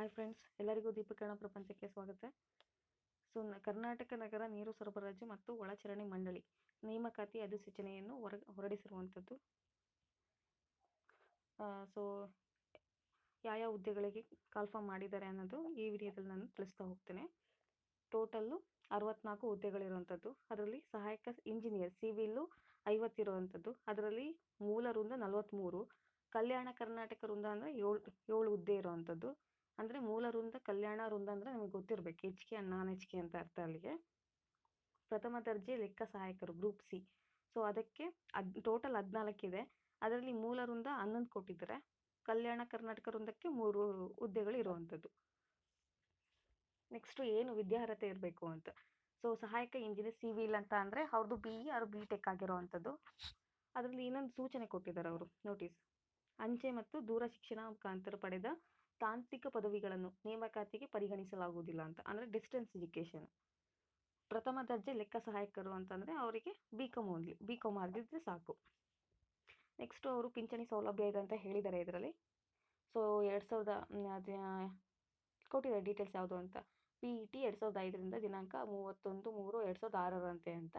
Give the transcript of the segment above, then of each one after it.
Hi friends ಎಲ್ಲರಿಗೂ ದೀಪಕರಣ ಪ್ರಪಂಚಕ್ಕೆ ಸ್ವಾಗತ. ಸೊ ಕರ್ನಾಟಕ ನಗರ ನೀರು ಸರಬರಾಜು ಮತ್ತು ಒಳಚರಣೆ ಮಂಡಳಿ ನೇಮಕಾತಿ ಅಧಿಸೂಚನೆಯನ್ನು ಹೊರ, ಹೊರಡಿಸಿರುವಂಥದ್ದು. ಸೊ ಯಾವ ಹುದ್ದೆಗಳಿಗೆ ಕಾಲ್ಫಾರ್ಮ್ ಮಾಡಿದ್ದಾರೆ ಅನ್ನೋದು ಈ ವಿಡಿಯೋದಲ್ಲಿ ನಾನು ತಿಳಿಸ್ತಾ ಹೋಗ್ತೇನೆ. ಟೋಟಲ್ಲು ಅರವತ್ನಾಲ್ಕು ಹುದ್ದೆಗಳಿರುವಂಥದ್ದು. ಅದರಲ್ಲಿ ಸಹಾಯಕ ಇಂಜಿನಿಯರ್ ಸಿವಿಲ್ಲು ಐವತ್ತಿರುವಂಥದ್ದು. ಅದರಲ್ಲಿ ಮೂಲ ವೃಂದ ನಲವತ್ತ್ಮೂರು ಕಲ್ಯಾಣ ಕರ್ನಾಟಕ ವೃಂದ ಅಂದರೆ ಏಳು ಏಳು ಹುದ್ದೆ ಇರುವಂಥದ್ದು. ಅಂದರೆ ಮೂಲ ವೃಂದ, ಕಲ್ಯಾಣ ವೃಂದ ಅಂದ್ರೆ ನಮಗೆ ಗೊತ್ತಿರಬೇಕು. H K non H K ಅಂತ ಅರ್ಥ ಅಲ್ಲಿಗೆ. ಪ್ರಥಮ ದರ್ಜೆ ಲೆಕ್ಕ ಸಹಾಯಕರು ಗ್ರೂಪ್ ಸಿ ಸೊ ಅದಕ್ಕೆ ಅದ್ ಟೋಟಲ್ ಹದಿನಾಲ್ಕಿದೆ ಅದರಲ್ಲಿ ಮೂಲ ವೃಂದ ಹನ್ನೊಂದು ಕೊಟ್ಟಿದ್ದಾರೆ. ಕಲ್ಯಾಣ ಕರ್ನಾಟಕ ವೃಂದಕ್ಕೆ ಮೂರು ಹುದ್ದೆಗಳು ಇರುವಂಥದ್ದು. ನೆಕ್ಸ್ಟು ಏನು ವಿದ್ಯಾರ್ಹತೆ ಇರಬೇಕು ಅಂತ. ಸೊ ಸಹಾಯಕ ಇಂಜಿನಿಯರ್ ಸಿವಿಲ್ ಅಂತ ಅಂದರೆ ಅವ್ರದ್ದು ಬಿ ಇ ಅವ್ರು ಬಿ ಟೆಕ್ ಆಗಿರೋವಂಥದ್ದು. ಅದರಲ್ಲಿ ಇನ್ನೊಂದು ಸೂಚನೆ ಕೊಟ್ಟಿದ್ದಾರೆ ಅವರು ನೋಟಿಸ್ ಅಂಚೆ ಮತ್ತು ದೂರ ಶಿಕ್ಷಣ ಮುಖಾಂತರ ಪಡೆದ ತಾಂತ್ರಿಕ ಪದವಿಗಳನ್ನು ನೇಮಕಾತಿಗೆ ಪರಿಗಣಿಸಲಾಗುವುದಿಲ್ಲ ಅಂತ. ಅಂದರೆ ಡಿಸ್ಟೆನ್ಸ್ ಎಜುಕೇಷನ್ ಪ್ರಥಮ ದರ್ಜೆ ಲೆಕ್ಕ ಸಹಾಯಕರು ಅಂತಂದರೆ ಅವರಿಗೆ B com only B com ಆಗಿದ್ದರೆ ಸಾಕು. ನೆಕ್ಸ್ಟು ಅವರು ಪಿಂಚಣಿ ಸೌಲಭ್ಯ ಇದೆ ಅಂತ ಹೇಳಿದ್ದಾರೆ ಇದರಲ್ಲಿ. ಸೊ ಎರಡು ಸಾವಿರದ ಕೊಟ್ಟಿದ್ದಾರೆ ಡೀಟೇಲ್ಸ್ ಯಾವುದು ಅಂತ. ಪಿ ಇ ಟಿ ಎರಡು ಸಾವಿರದ ಐದರಿಂದ ದಿನಾಂಕ ಮೂವತ್ತೊಂದು ಮೂರು ಎರಡು ಸಾವಿರದ ಆರರಂತೆ ಅಂತ.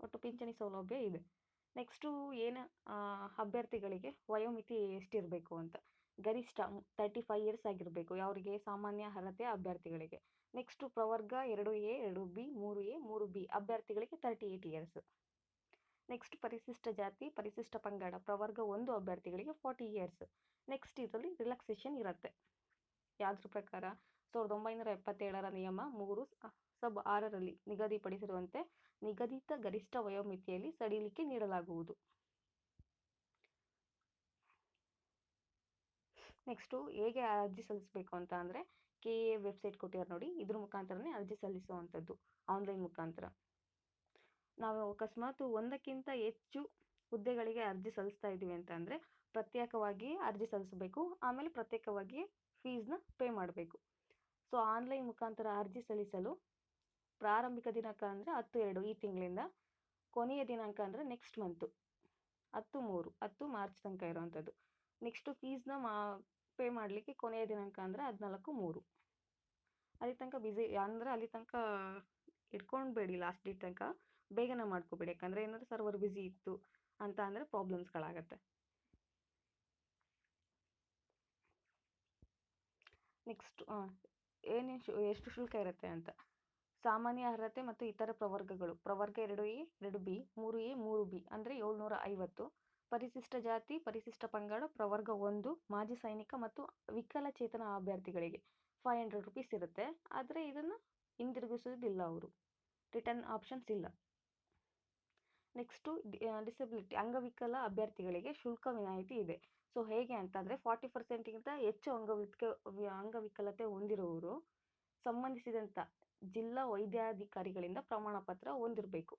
ಒಟ್ಟು ಪಿಂಚಣಿ ಸೌಲಭ್ಯ ಇದೆ. ನೆಕ್ಸ್ಟು ಏನು ಅಭ್ಯರ್ಥಿಗಳಿಗೆ ವಯೋಮಿತಿ ಎಷ್ಟಿರಬೇಕು ಅಂತ. ಗರಿಷ್ಠ ತರ್ಟಿ ಫೈವ್ ಇಯರ್ಸ್ ಆಗಿರಬೇಕು ಅವರಿಗೆ ಸಾಮಾನ್ಯ ಅರ್ಹತೆ ಅಭ್ಯರ್ಥಿಗಳಿಗೆ. ನೆಕ್ಸ್ಟ್ ಪ್ರವರ್ಗ ಎರಡು ಎ, ಎರಡು ಬಿ, ಮೂರು ಎ, ಮೂರು ಬಿ ಅಭ್ಯರ್ಥಿಗಳಿಗೆ ತರ್ಟಿ ಏಟ್ ಇಯರ್ಸ್ ನೆಕ್ಸ್ಟ್ ಪರಿಶಿಷ್ಟ ಜಾತಿ, ಪರಿಶಿಷ್ಟ ಪಂಗಡ, ಪ್ರವರ್ಗ ಒಂದು ಅಭ್ಯರ್ಥಿಗಳಿಗೆ ಫಾರ್ಟಿ ಇಯರ್ಸ್ ನೆಕ್ಸ್ಟ್ ಇದರಲ್ಲಿ ರಿಲ್ಯಾಕ್ಸೇಷನ್ ಇರುತ್ತೆ. ಯಾವುದ್ರ ಪ್ರಕಾರ? ಸಾವಿರದ ಒಂಬೈನೂರ ಎಪ್ಪತ್ತೇಳರ ನಿಯಮ ಮೂರು ಸಬ್ ಆರರಲ್ಲಿ ನಿಗದಿಪಡಿಸಿರುವಂತೆ ನಿಗದಿತ ಗರಿಷ್ಠ ವಯೋಮಿತಿಯಲ್ಲಿ ಸಡಿಲಿಕೆ ನೀಡಲಾಗುವುದು. ನೆಕ್ಸ್ಟು ಹೇಗೆ ಅರ್ಜಿ ಸಲ್ಲಿಸಬೇಕು ಅಂತ ಅಂದರೆ ಕೆ ಎ ವೆಬ್ಸೈಟ್ ಕೊಟ್ಟಿದ್ದಾರೆ ನೋಡಿ, ಇದ್ರ ಮುಖಾಂತರನೇ ಅರ್ಜಿ ಸಲ್ಲಿಸುವಂಥದ್ದು ಆನ್ಲೈನ್ ಮುಖಾಂತರ. ನಾವು ಅಕಸ್ಮಾತ್ ಒಂದಕ್ಕಿಂತ ಹೆಚ್ಚು ಹುದ್ದೆಗಳಿಗೆ ಅರ್ಜಿ ಸಲ್ಲಿಸ್ತಾ ಇದ್ದೀವಿ ಅಂತ ಅಂದರೆ ಪ್ರತ್ಯೇಕವಾಗಿ ಅರ್ಜಿ ಸಲ್ಲಿಸಬೇಕು, ಆಮೇಲೆ ಪ್ರತ್ಯೇಕವಾಗಿ ಫೀಸ್ನ ಪೇ ಮಾಡಬೇಕು. ಸೊ, ಆನ್ಲೈನ್ ಮುಖಾಂತರ ಅರ್ಜಿ ಸಲ್ಲಿಸಲು ಪ್ರಾರಂಭಿಕ ದಿನಾಂಕ ಅಂದರೆ ಹತ್ತು ಎರಡು, ಈ ತಿಂಗಳಿಂದ ಕೊನೆಯ ದಿನಾಂಕ ಅಂದರೆ ನೆಕ್ಸ್ಟ್ ಮಂತು, ಹತ್ತು ಮೂರು, ಹತ್ತು ಮಾರ್ಚ್ ತನಕ ಇರೋವಂಥದ್ದು. ನೆಕ್ಸ್ಟು ಫೀಸ್ನ ಮಾ, ಪೇ ಮಾಡಲಿಕ್ಕೆ ಕೊನೆಯ ದಿನಾಂಕ ಅಂದರೆ ಹದಿನಾಲ್ಕು ಮೂರು. ಅಲ್ಲಿ ತನಕ ಬಿಸಿ ಅಂದರೆ ಅಲ್ಲಿ ತನಕ ಇಟ್ಕೊಂಡ್ಬೇಡಿ ಲಾಸ್ಟ್ ಡೇಟ್ ತನಕ. ಬೇಗನೆ ಮಾಡ್ಕೋಬೇಡಿ. ಯಾಕಂದರೆ ಏನಾದರೂ ಸರ್ವರ್ ಬ್ಯುಸಿ ಇತ್ತು ಅಂತ ಅಂದರೆ ಪ್ರಾಬ್ಲಮ್ಸ್ಗಳಾಗತ್ತೆ ನೆಕ್ಸ್ಟ್ ಏನೇನು ಎಷ್ಟು ಶುಲ್ಕ ಇರುತ್ತೆ ಅಂತ. ಸಾಮಾನ್ಯ ಅರ್ಹತೆ ಮತ್ತು ಇತರ ಪ್ರವರ್ಗಗಳು. ಪ್ರವರ್ಗ ಎರಡು ಎ, ಎರಡು ಬಿ, ಮೂರು ಎ, ಮೂರು ಬಿ ಅಂದರೆ ಏಳ್ನೂರ ಐವತ್ತು. ಪರಿಶಿಷ್ಟ ಜಾತಿ, ಪರಿಶಿಷ್ಟ ಪಂಗಡ, ಪ್ರವರ್ಗ ಒಂದು, ಮಾಜಿ ಸೈನಿಕ ಮತ್ತು ವಿಕಲಚೇತನ ಅಭ್ಯರ್ಥಿಗಳಿಗೆ ಫೈವ್ ಹಂಡ್ರೆಡ್ ರುಪೀಸ್ ಇರುತ್ತೆ. ಆದರೆ ಇದನ್ನು ಹಿಂದಿರುಗಿಸೋದಿಲ್ಲ ಅವರು. ರಿಟರ್ನ್ ಆಪ್ಷನ್ಸ್ ಇಲ್ಲ. ನೆಕ್ಸ್ಟು ಡಿಸಬಿಲಿಟಿ ಅಂಗವಿಕಲ ಅಭ್ಯರ್ಥಿಗಳಿಗೆ ಶುಲ್ಕ ವಿನಾಯಿತಿ ಇದೆ. ಸೊ ಹೇಗೆ ಅಂತಂದರೆ ಫಾರ್ಟಿ ಪರ್ಸೆಂಟ್ಗಿಂತ ಹೆಚ್ಚು ಅಂಗವಿಕ ಅಂಗವಿಕಲತೆ ಹೊಂದಿರುವವರು ಸಂಬಂಧಿಸಿದಂಥ ಜಿಲ್ಲಾ ವೈದ್ಯಾಧಿಕಾರಿಗಳಿಂದ ಪ್ರಮಾಣ ಪತ್ರ ಹೊಂದಿರಬೇಕು.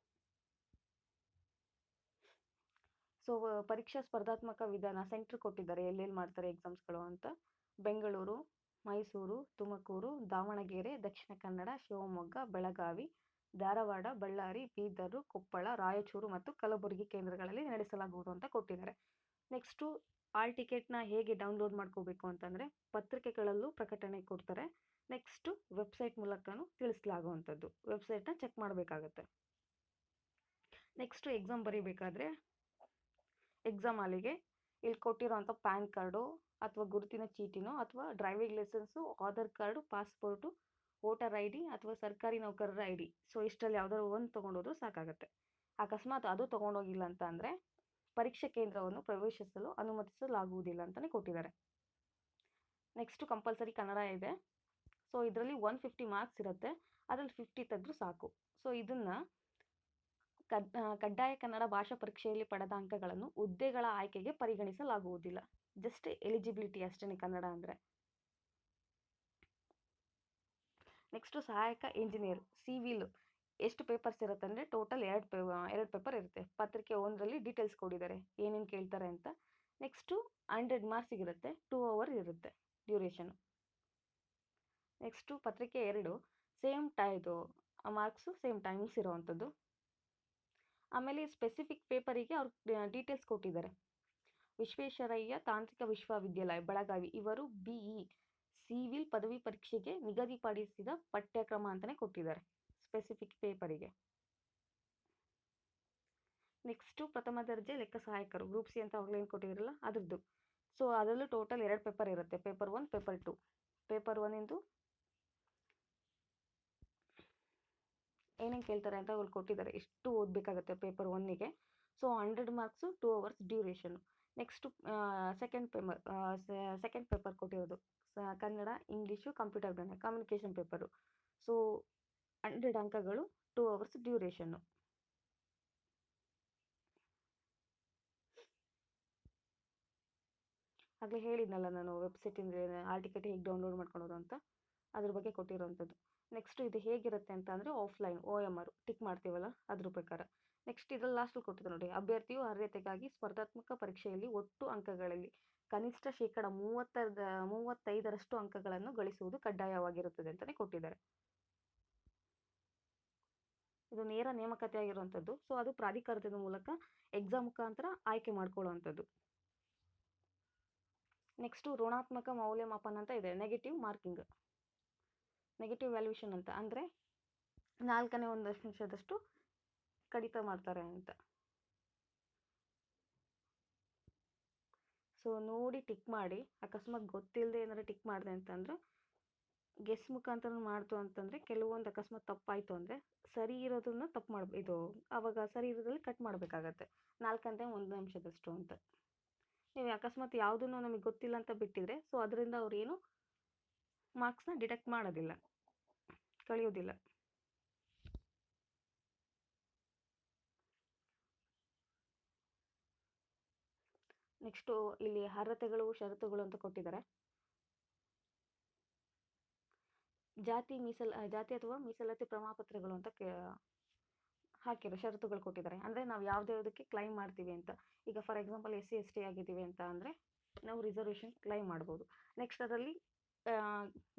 ಸೊ ಪರೀಕ್ಷಾ ಸ್ಪರ್ಧಾತ್ಮಕ ವಿಧಾನ ಸೆಂಟ್ರ್ ಕೊಟ್ಟಿದ್ದಾರೆ. ಎಲ್ಲೆಲ್ಲಿ ಮಾಡ್ತಾರೆ ಎಕ್ಸಾಮ್ಸ್ಗಳು ಅಂತ? ಬೆಂಗಳೂರು, ಮೈಸೂರು, ತುಮಕೂರು, ದಾವಣಗೆರೆ, ದಕ್ಷಿಣ ಕನ್ನಡ, ಶಿವಮೊಗ್ಗ, ಬೆಳಗಾವಿ, ಧಾರವಾಡ, ಬಳ್ಳಾರಿ, ಬೀದರ್, ಕೊಪ್ಪಳ, ರಾಯಚೂರು ಮತ್ತು ಕಲಬುರಗಿ ಕೇಂದ್ರಗಳಲ್ಲಿ ನಡೆಸಲಾಗುವುದು ಅಂತ ಕೊಟ್ಟಿದ್ದಾರೆ. ನೆಕ್ಸ್ಟು, ಆಲ್ ಟಿಕೆಟ್ನ ಹೇಗೆ ಡೌನ್ಲೋಡ್ ಮಾಡ್ಕೋಬೇಕು ಅಂತಂದರೆ ಪತ್ರಿಕೆಗಳಲ್ಲೂ ಪ್ರಕಟಣೆ ಕೊಡ್ತಾರೆ. ನೆಕ್ಸ್ಟು, ವೆಬ್ಸೈಟ್ ಮೂಲಕನೂ ತಿಳಿಸಲಾಗುವಂಥದ್ದು. ವೆಬ್ಸೈಟ್ನ ಚೆಕ್ ಮಾಡಬೇಕಾಗತ್ತೆ. ನೆಕ್ಸ್ಟು, ಎಕ್ಸಾಮ್ ಬರೀಬೇಕಾದ್ರೆ ಎಕ್ಸಾಮ್ ಹಾಲಿಗೆ ಇಲ್ಲಿ ಕೊಟ್ಟಿರೋವಂಥ ಪ್ಯಾನ್ ಕಾರ್ಡು ಅಥವಾ ಗುರುತಿನ ಚೀಟಿನೋ ಅಥವಾ driving licence, Aadhaar card, passport, voter I D ಅಥವಾ ಸರ್ಕಾರಿ ನೌಕರರ ಐ ಡಿ. ಸೊ, ಇಷ್ಟರಲ್ಲಿ ಯಾವ್ದಾದ್ರು ಒಂದು ತೊಗೊಂಡೋದ್ರೂ ಸಾಕಾಗುತ್ತೆ. ಅಕಸ್ಮಾತ್ ಅದು ತೊಗೊಂಡೋಗಿಲ್ಲ ಅಂತ ಅಂದರೆ ಪರೀಕ್ಷಾ ಕೇಂದ್ರವನ್ನು ಪ್ರವೇಶಿಸಲು ಅನುಮತಿಸಲಾಗುವುದಿಲ್ಲ ಅಂತಲೇ ಕೊಟ್ಟಿದ್ದಾರೆ. ನೆಕ್ಸ್ಟು ಕಂಪಲ್ಸರಿ ಕನ್ನಡ ಇದೆ. ಸೊ ಇದರಲ್ಲಿ ಒನ್ ಫಿಫ್ಟಿ ಮಾರ್ಕ್ಸ್ ಇರುತ್ತೆ. ಅದರಲ್ಲಿ ಫಿಫ್ಟಿ ತೆಗೆದ್ರೂ ಸಾಕು. ಸೊ ಇದನ್ನು ಕಡ್ಡಾಯ ಕನ್ನಡ ಭಾಷಾ ಪರೀಕ್ಷೆಯಲ್ಲಿ ಪಡೆದ ಅಂಕಗಳನ್ನು ಹುದ್ದೆಗಳ ಆಯ್ಕೆಗೆ ಪರಿಗಣಿಸಲಾಗುವುದಿಲ್ಲ. ಜಸ್ಟ್ ಎಲಿಜಿಬಿಲಿಟಿ ಅಷ್ಟೇ ಕನ್ನಡ ಅಂದರೆ. ನೆಕ್ಸ್ಟ್ ಸಹಾಯಕ ಇಂಜಿನಿಯರ್ ಸಿವಿಲ್. ಎಷ್ಟು ಪೇಪರ್ಸ್ ಇರುತ್ತೆ ಅಂದರೆ ಟೋಟಲ್ ಎರಡು ಪೇ ಎರಡು ಪೇಪರ್ ಇರುತ್ತೆ. ಪತ್ರಿಕೆ ಒಂದರಲ್ಲಿ ಡೀಟೇಲ್ಸ್ ಕೊಡಿದ್ದಾರೆ, ಏನೇನು ಕೇಳ್ತಾರೆ ಅಂತ. ನೆಕ್ಸ್ಟು ಹಂಡ್ರೆಡ್ ಮಾರ್ಕ್ಸಿಗಿರುತ್ತೆ ಟೂ ಅವರ್ ಇರುತ್ತೆ ಡ್ಯೂರೇಷನು. ನೆಕ್ಸ್ಟು ಪತ್ರಿಕೆ ಎರಡು, ಸೇಮ್ ಟೈದು ಮಾರ್ಕ್ಸು ಸೇಮ್ ಟೈಮಿಂಗ್ಸ್ ಇರೋವಂಥದ್ದು. ಆಮೇಲೆ ಸ್ಪೆಸಿಫಿಕ್ ಪೇಪರಿಗೆ ಅವ್ರು ಡೀಟೇಲ್ಸ್ ಕೊಟ್ಟಿದ್ದಾರೆ. ವಿಶ್ವೇಶ್ವರಯ್ಯ ತಾಂತ್ರಿಕ ವಿಶ್ವವಿದ್ಯಾಲಯ, ಬೆಳಗಾವಿ. ಇವರು ಬಿ ಇ ಸಿವಿಲ್ ಪದವಿ ಪರೀಕ್ಷೆಗೆ ನಿಗದಿಪಡಿಸಿದ ಪಠ್ಯಕ್ರಮ ಅಂತಲೇ ಕೊಟ್ಟಿದ್ದಾರೆ ಸ್ಪೆಸಿಫಿಕ್ ಪೇಪರಿಗೆ ನೆಕ್ಸ್ಟು ಪ್ರಥಮ ದರ್ಜೆ ಲೆಕ್ಕ ಸಹಾಯಕರು ಗ್ರೂಪ್ ಸಿ ಅಂತ ಅವಾಗಲೇ ಏನು ಕೊಟ್ಟಿದ್ರಲ್ಲ, ಅದ್ರದ್ದು. ಸೊ ಅದರಲ್ಲೂ ಟೋಟಲ್ ಎರಡು ಪೇಪರ್ ಇರುತ್ತೆ paper one paper two paper ಒನ್ನಿಂದು ಏನೇನು ಕೇಳ್ತಾರೆ ಅಂತ ಅವ್ರು ಕೊಟ್ಟಿದ್ದಾರೆ. ಎಷ್ಟು ಓದಬೇಕಾಗತ್ತೆ paper ಒನ್ನಿಗೆ so hundred marks two hours duration next second paper second paper ಕೊಟ್ಟಿರೋದು. ಕನ್ನಡ ಇಂಗ್ಲೀಷು ಕಂಪ್ಯೂಟರ್ ಜ್ಞಾನ ಕಮ್ಯುನಿಕೇಷನ್ ಪೇಪರು ಸೊ ಹಂಡ್ರೆಡ್ ಅಂಕಗಳು ಟೂ ಅವರ್ಸ್ ಡ್ಯೂರೇಷನ್ನು ಆಗಲೇ ಹೇಳಿದ್ನಲ್ಲ ನಾನು ವೆಬ್ಸೈಟಿಂದ ಆರ್ಟಿಕೆಟ್ ಹೇಗೆ ಡೌನ್ಲೋಡ್ ಮಾಡ್ಕೊಳೋದು ಅಂತ? ಅದ್ರ ಬಗ್ಗೆ ಕೊಟ್ಟಿರೋವಂಥದ್ದು ನೆಕ್ಸ್ಟ್ ಇದು ಹೇಗಿರುತ್ತೆ ಅಂತ ಅಂದರೆ offline O M R tick ಮಾಡ್ತೀವಲ್ಲ ಅದ್ರ ಪ್ರಕಾರ. ನೆಕ್ಸ್ಟ್ ಇದ್ರಲ್ಲಿ ಲಾಸ್ಟಲ್ಲಿ ಕೊಟ್ಟಿದೆ ನೋಡಿ, ಅಭ್ಯರ್ಥಿಯು ಅರ್ಹತೆಗಾಗಿ ಸ್ಪರ್ಧಾತ್ಮಕ ಪರೀಕ್ಷೆಯಲ್ಲಿ ಒಟ್ಟು ಅಂಕಗಳಲ್ಲಿ ಕನಿಷ್ಠ ಶೇಕಡ ಮೂವತ್ತದ ಮೂವತ್ತೈದರಷ್ಟು ಅಂಕಗಳನ್ನು ಗಳಿಸುವುದು ಕಡ್ಡಾಯವಾಗಿರುತ್ತದೆ ಅಂತಲೇ ಕೊಟ್ಟಿದ್ದಾರೆ. ಇದು ನೇರ ನೇಮಕತೆ ಆಗಿರುವಂಥದ್ದು ಸೊ ಅದು ಪ್ರಾಧಿಕಾರದ ಮೂಲಕ ಎಕ್ಸಾಮ್ ಮುಖಾಂತರ ಆಯ್ಕೆ ಮಾಡ್ಕೊಳ್ಳುವಂಥದ್ದು ನೆಕ್ಸ್ಟು ಋಣಾತ್ಮಕ ಮೌಲ್ಯಮಾಪನ ಅಂತ ಇದೆ ನೆಗೆಟಿವ್ ಮಾರ್ಕಿಂಗ್ ನೆಗೆಟಿವ್ ವ್ಯಾಲ್ಯೂಷನ್ ಅಂತ. ಅಂದರೆ ನಾಲ್ಕನೇ ಒಂದು ಅಂಶದಷ್ಟು ಕಡಿತ ಮಾಡ್ತಾರೆ ಅಂತ. ಸೊ ನೋಡಿ ಟಿಕ್ ಮಾಡಿ. ಅಕಸ್ಮಾತ್ ಗೊತ್ತಿಲ್ಲದೆ ಏನಾರು ಟಿಕ್ ಮಾಡಿದೆ ಅಂತಂದ್ರೆ ಗೆಸ್ ಮುಖಾಂತರ ಮಾಡ್ತು ಅಂತಂದರೆ ಕೆಲವೊಂದು ಅಕಸ್ಮಾತ್ ತಪ್ಪಾಯಿತು ಅಂದರೆ ಸರಿ ಇರೋದನ್ನ ತಪ್ಪು ಮಾಡ್ ಇದು ಆವಾಗ ಸರಿ ಇರೋದ್ರಲ್ಲಿ ಕಟ್ ಮಾಡಬೇಕಾಗತ್ತೆ. ನಾಲ್ಕಂತೆ ಒಂದು ನಿಮಿಷದಷ್ಟು ಅಂತ. ನೀವು ಅಕಸ್ಮಾತ್ ಯಾವುದನ್ನು ನಮಗೆ ಗೊತ್ತಿಲ್ಲ ಅಂತ ಬಿಟ್ಟಿದ್ರೆ ಸೊ ಅದರಿಂದ ಅವ್ರು ಏನು ಮಾರ್ಕ್ಸ್ನ ಡಿಟೆಕ್ಟ್ ಮಾಡೋದಿಲ್ಲ. ಕಳಿಯೋದಿಲ್ಲ ನೆಕ್ಸ್ಟು ಇಲ್ಲಿ ಅರ್ಹತೆಗಳು, ಷರತ್ತುಗಳು ಅಂತ ಕೊಟ್ಟಿದ್ದಾರೆ. ಜಾತಿ ಮೀಸಲ್, ಜಾತಿ ಅಥವಾ ಮೀಸಲಾತಿ ಪ್ರಮಾಣಪತ್ರಗಳು ಅಂತ ಹಾಕಿರೋ ಷರತ್ತುಗಳು ಕೊಟ್ಟಿದ್ದಾರೆ. ಅಂದರೆ ನಾವು ಯಾವುದೇ ಯಾವುದಕ್ಕೆ ಕ್ಲೈಮ್ ಮಾಡ್ತೀವಿ ಅಂತ. ಈಗ for example S C S T ಆಗಿದ್ದೀವಿ ಅಂತ ಅಂದರೆ ನಾವು ರಿಸರ್ವೇಷನ್ ಕ್ಲೈಮ್ ಮಾಡ್ಬೋದು. ನೆಕ್ಸ್ಟ್ ಅದರಲ್ಲಿ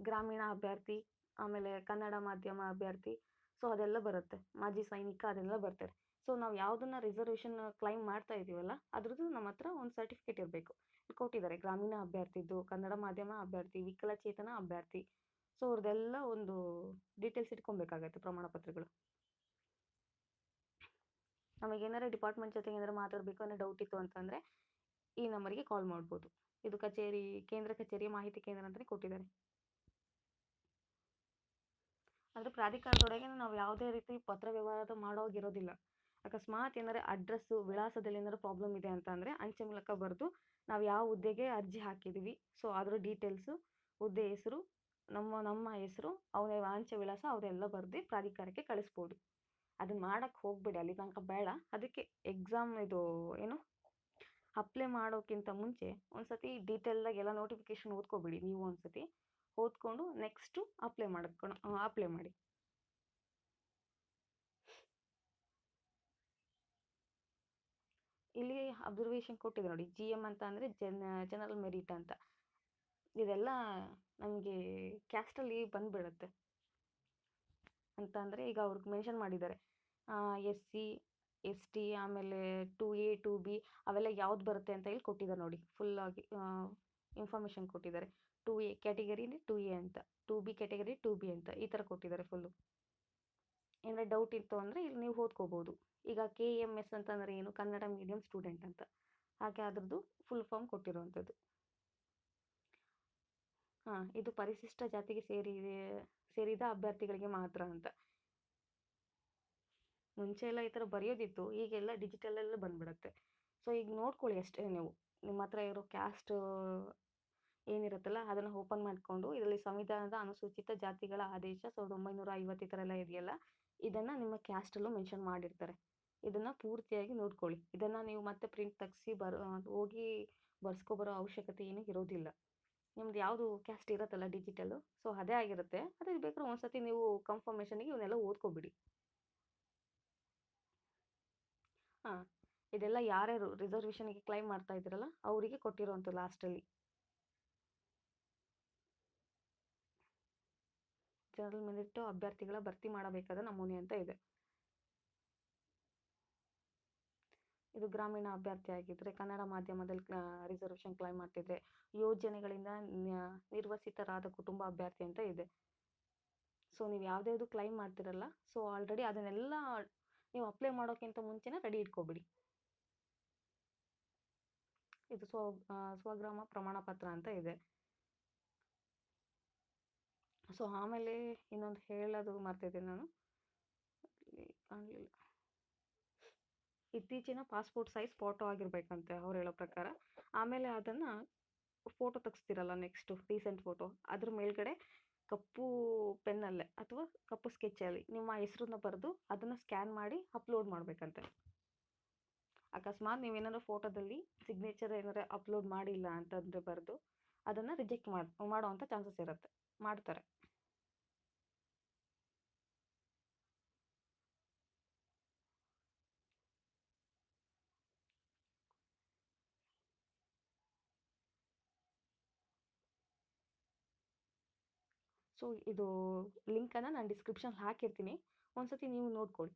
ಗ್ರಾಮೀಣ ಅಭ್ಯರ್ಥಿ ಆಮೇಲೆ ಕನ್ನಡ ಮಾಧ್ಯಮ ಅಭ್ಯರ್ಥಿ. ಸೊ ಅದೆಲ್ಲ ಬರುತ್ತೆ. ಮಾಜಿ ಸೈನಿಕ ಅದೆಲ್ಲ ಬರ್ತಾರೆ. ಸೊ ನಾವು ಯಾವುದನ್ನ ರಿಸರ್ವೇಷನ್ ಕ್ಲೈಮ್ ಮಾಡ್ತಾ ಇದ್ದೀವಲ್ಲ ಅದ್ರದ್ದು ನಮ್ಮ ಹತ್ರ ಒಂದು ಸರ್ಟಿಫಿಕೇಟ್ ಇರಬೇಕು. ಕೊಟ್ಟಿದ್ದಾರೆ. ಗ್ರಾಮೀಣ ಅಭ್ಯರ್ಥಿದ್ದು, ಕನ್ನಡ ಮಾಧ್ಯಮ ಅಭ್ಯರ್ಥಿ, ವಿಕಲಚೇತನ ಅಭ್ಯರ್ಥಿ. ಸೊ ಅವ್ರದ್ದೆಲ್ಲ ಒಂದು ಡೀಟೇಲ್ಸ್ ಇಟ್ಕೊಬೇಕಾಗತ್ತೆ ಪ್ರಮಾಣ ಪತ್ರಗಳು. ನಮಗೆ ಏನಾರ ಡಿಪಾರ್ಟ್ಮೆಂಟ್ ಜೊತೆ ಏನಾರ ಮಾತಾಡಬೇಕು ಅನ್ನೋ ಡೌಟ್ ಇತ್ತು ಅಂತಂದರೆ, ಈ ನಂಬರಿಗೆ ಕಾಲ್ ಮಾಡ್ಬೋದು. ಇದು ಕಚೇರಿ, ಕೇಂದ್ರ ಕಚೇರಿಯ ಮಾಹಿತಿ ಕೇಂದ್ರ ಅಂತಲೇ ಕೊಟ್ಟಿದ್ದಾರೆ. ಅಂದರೆ ಪ್ರಾಧಿಕಾರದೊಳಗೆ ನಾವು ಯಾವುದೇ ರೀತಿ ಪತ್ರ ವ್ಯವಹಾರ ಮಾಡೋಗಿರೋದಿಲ್ಲ. ಅಕಸ್ಮಾತ್ ಏನಾರ ಅಡ್ರೆಸ್ಸು ವಿಳಾಸದಲ್ಲಿ ಏನಾದ್ರು ಪ್ರಾಬ್ಲಮ್ ಇದೆ ಅಂತ ಅಂದರೆ ಅಂಚೆ ಮೂಲಕ ಬರೆದು ನಾವು ಯಾವ ಹುದ್ದೆಗೆ ಅರ್ಜಿ ಹಾಕಿದ್ದೀವಿ ಸೊ ಅದರ ಡೀಟೇಲ್ಸು ಹುದ್ದೆ ಹೆಸರು, ನಮ್ಮ ನಮ್ಮ ಹೆಸರು, ಅವರ ಅಂಚೆ ವಿಳಾಸ ಅವರೆಲ್ಲ ಬರೆದು ಪ್ರಾಧಿಕಾರಕ್ಕೆ ಕಳಿಸ್ಬೋದು. ಅದನ್ನ ಮಾಡಕ್ಕೆ ಹೋಗಬೇಡಿ, ಅಲ್ಲಿ ತನಕ ಬೇಡ. ಅದಕ್ಕೆ ಎಕ್ಸಾಮ್ ಇದು ಏನು ಅಪ್ಲೈ ಮಾಡೋಕ್ಕಿಂತ ಮುಂಚೆ ಒಂದು ಸತಿ ಡೀಟೇಲ್ದಾಗಿ ಎಲ್ಲ ನೋಟಿಫಿಕೇಶನ್ ಓದ್ಕೋಬೇಡಿ ನೀವು ಒಂದು ಸತಿ ಓದ್ಕೊಂಡು ನೆಕ್ಸ್ಟು ಅಪ್ಲೈ ಮಾಡ್ಕೊಂಡು ಅಪ್ಲೈ ಮಾಡಿ. ಇಲ್ಲಿ ಅಬ್ಸರ್ವೇಷನ್ ಕೊಟ್ಟಿದೆ ನೋಡಿ ಜಿ ಎಂ ಅಂತ ಅಂದರೆ ಜನ ಜನರಲ್ ಮೆರಿಟ್ ಅಂತ. ಇದೆಲ್ಲ ನಮಗೆ ಕ್ಯಾಸ್ಟಲ್ಲಿ ಬಂದುಬಿಡುತ್ತೆ. ಅಂತ ಅಂದರೆ ಈಗ ಅವ್ರಿಗೆ ಮೆನ್ಷನ್ ಮಾಡಿದ್ದಾರೆ. ಎಸ್ ಸಿ ಎಸ್ ಟಿ ಆಮೇಲೆ ಟು ಎ ಟು ಬಿ ಅವೆಲ್ಲ ಯಾವ್ದು ಬರುತ್ತೆ ಅಂತ ಹೇಳಿ ಕೊಟ್ಟಿದ್ದಾರೆ ನೋಡಿ. ಫುಲ್ಲಾಗಿ ಇನ್ಫಾರ್ಮೇಷನ್ ಕೊಟ್ಟಿದ್ದಾರೆ. ಟು ಎ ಕ್ಯಾಟಗರಿಲಿ ಟೂ ಎ ಅಂತ, two B category, two B ಅಂತ, ಈ ಥರ ಕೊಟ್ಟಿದ್ದಾರೆ ಫುಲ್ಲು ಏನಾರ ಡೌಟ್ ಇತ್ತು ಅಂದರೆ ಇಲ್ಲಿ ನೀವು ಓದ್ಕೋಬೋದು. ಈಗ ಕೆ ಎಂ ಎಸ್ ಅಂತಂದರೆ ಏನು? ಕನ್ನಡ ಮೀಡಿಯಂ ಸ್ಟೂಡೆಂಟ್ ಅಂತ. ಹಾಗೆ ಅದರದ್ದು ಫುಲ್ ಫಾರ್ಮ್ ಕೊಟ್ಟಿರುವಂಥದ್ದು. ಹಾಂ, ಇದು ಪರಿಶಿಷ್ಟ ಜಾತಿಗೆ ಸೇರಿ ಸೇರಿದ ಅಭ್ಯರ್ಥಿಗಳಿಗೆ ಮಾತ್ರ ಅಂತ. ಮುಂಚೆ ಎಲ್ಲ ಈ ಥರ ಬರೆಯೋದಿತ್ತು, ಈಗೆಲ್ಲ ಡಿಜಿಟಲಲ್ಲೇ ಬಂದ್ಬಿಡುತ್ತೆ. ಸೊ ಈಗ ನೋಡ್ಕೊಳ್ಳಿ ಅಷ್ಟೇ ನೀವು. ನಿಮ್ಮ ಹತ್ರ ಇರೋ ಕ್ಯಾಸ್ಟ್ ಏನಿರುತ್ತಲ್ಲ, ಅದನ್ನು ಓಪನ್ ಮಾಡಿಕೊಂಡು ಇದರಲ್ಲಿ ಸಂವಿಧಾನದ ಅನುಸೂಚಿತ ಜಾತಿಗಳ ಆದೇಶ ಸಾವಿರದ ಒಂಬೈನೂರ ಐವತ್ತು ಥರ ಎಲ್ಲ ಇದೆಯಲ್ಲ, ಇದನ್ನು ನಿಮ್ಮ ಕ್ಯಾಸ್ಟಲ್ಲೂ ಮೆನ್ಷನ್ ಮಾಡಿರ್ತಾರೆ. ಇದನ್ನು ಪೂರ್ತಿಯಾಗಿ ನೋಡ್ಕೊಳ್ಳಿ. ಇದನ್ನು ನೀವು ಮತ್ತೆ ಪ್ರಿಂಟ್ ತೆಗ್ಸಿ ಬರ ಹೋಗಿ ಬರ್ಸ್ಕೊಬರೋ ಅವಶ್ಯಕತೆ ಏನೂ ಇರೋದಿಲ್ಲ. ನಿಮ್ದು ಯಾವುದು ಕ್ಯಾಸ್ಟ್ ಇರುತ್ತಲ್ಲ ಡಿಜಿಟಲು ಸೊ ಅದೇ ಆಗಿರುತ್ತೆ. ಅದೇ ಬೇಕಾದ್ರೆ ಒಂದು ಸತಿ ನೀವು ಕನ್ಫರ್ಮೇಷನಿಗೆ ಇವನ್ನೆಲ್ಲ ಓದ್ಕೊಬಿಡಿ. ಹಾಂ, ಇದೆಲ್ಲ ಯಾರ್ಯಾರು ರಿಸರ್ವೇಷನ್ಗೆ ಕ್ಲೈಮ್ ಮಾಡ್ತಾ ಇದ್ದೀರಲ್ಲ ಅವರಿಗೆ ಕೊಟ್ಟಿರೋವಂಥ ಲಾಸ್ಟಲ್ಲಿ ಜನರಲ್ ಮೆರಿಟ್ ಅಭ್ಯರ್ಥಿಗಳ ಭರ್ತಿ ಮಾಡಬೇಕಾದ ನಮೂನೆ ಅಂತ ಇದೆ. ಇದು ಗ್ರಾಮೀಣ ಅಭ್ಯರ್ಥಿ ಆಗಿದ್ದರೆ ಕನ್ನಡ ಮಾಧ್ಯಮದಲ್ಲಿ ರಿಸರ್ವೇಷನ್ ಕ್ಲೈಮ್ ಮಾಡ್ತಿದ್ರೆ ಯೋಜನೆಗಳಿಂದ ನಿರ್ವಸಿತರಾದ ಕುಟುಂಬ ಅಭ್ಯರ್ಥಿ ಅಂತ ಇದೆ. ಸೊ ನೀವು ಯಾವುದ್ಯಾವುದು ಕ್ಲೈಮ್ ಮಾಡ್ತಿರಲ್ಲ ಸೊ ಆಲ್ರೆಡಿ ಅದನ್ನೆಲ್ಲ ನೀವು ಅಪ್ಲೈ ಮಾಡೋಕ್ಕಿಂತ ಮುಂಚೆನೇ ರೆಡಿ ಇಟ್ಕೊಬಿಡಿ. ಇದು ಸ್ವ ಸ್ವಗ್ರಾಮ ಪ್ರಮಾಣ ಪತ್ರ ಅಂತ ಇದೆ. ಸೊ ಆಮೇಲೆ ಇನ್ನೊಂದು ಹೇಳೋದು ಮರ್ತಿದ್ದೀನಿ ನಾನು. ಕಾಣಲಿಲ್ಲ. ಇತ್ತೀಚಿನ ಪಾಸ್ಪೋರ್ಟ್ ಸೈಜ್ ಫೋಟೋ ಆಗಿರ್ಬೇಕಂತೆ ಅವ್ರು ಹೇಳೋ ಪ್ರಕಾರ. ಆಮೇಲೆ ಅದನ್ನು ಫೋಟೋ ತೆಗೆಸ್ತೀರಲ್ಲ ನೆಕ್ಸ್ಟು ರೀಸೆಂಟ್ ಫೋಟೋ ಅದ್ರ ಮೇಲ್ಗಡೆ ಕಪ್ಪು ಪೆನ್ನಲ್ಲೇ ಅಥವಾ ಕಪ್ಪು ಸ್ಕೆಚ್ಚಲ್ಲಿ ನಿಮ್ಮ ಹೆಸ್ರನ್ನ ಬರೆದು ಅದನ್ನು ಸ್ಕ್ಯಾನ್ ಮಾಡಿ ಅಪ್ಲೋಡ್ ಮಾಡಬೇಕಂತೆ. ಅಕಸ್ಮಾತ್ ನೀವೇನಾದ್ರು ಫೋಟೋದಲ್ಲಿ ಸಿಗ್ನೇಚರ್ ಏನಾದ್ರೂ ಅಪ್ಲೋಡ್ ಮಾಡಿಲ್ಲ ಅಂತಂದರೆ ಬರೆದು ಅದನ್ನು ರಿಜೆಕ್ಟ್ ಮಾಡಿ ಮಾಡೋವಂಥ ಚಾನ್ಸಸ್ ಇರುತ್ತೆ, ಮಾಡ್ತಾರೆ. ಸೊ, ಇದು ಲಿಂಕನ್ನು ನಾನು ಡಿಸ್ಕ್ರಿಪ್ಷನ್ ಹಾಕಿರ್ತೀನಿ. ಒಂದ್ಸತಿ ನೀವು ನೋಡ್ಕೊಳ್ಳಿ.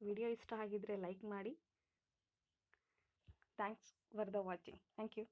ವಿಡಿಯೋ ಇಷ್ಟ ಆಗಿದ್ರೆ ಲೈಕ್ ಮಾಡಿ. Thanks for the watching. Thank you.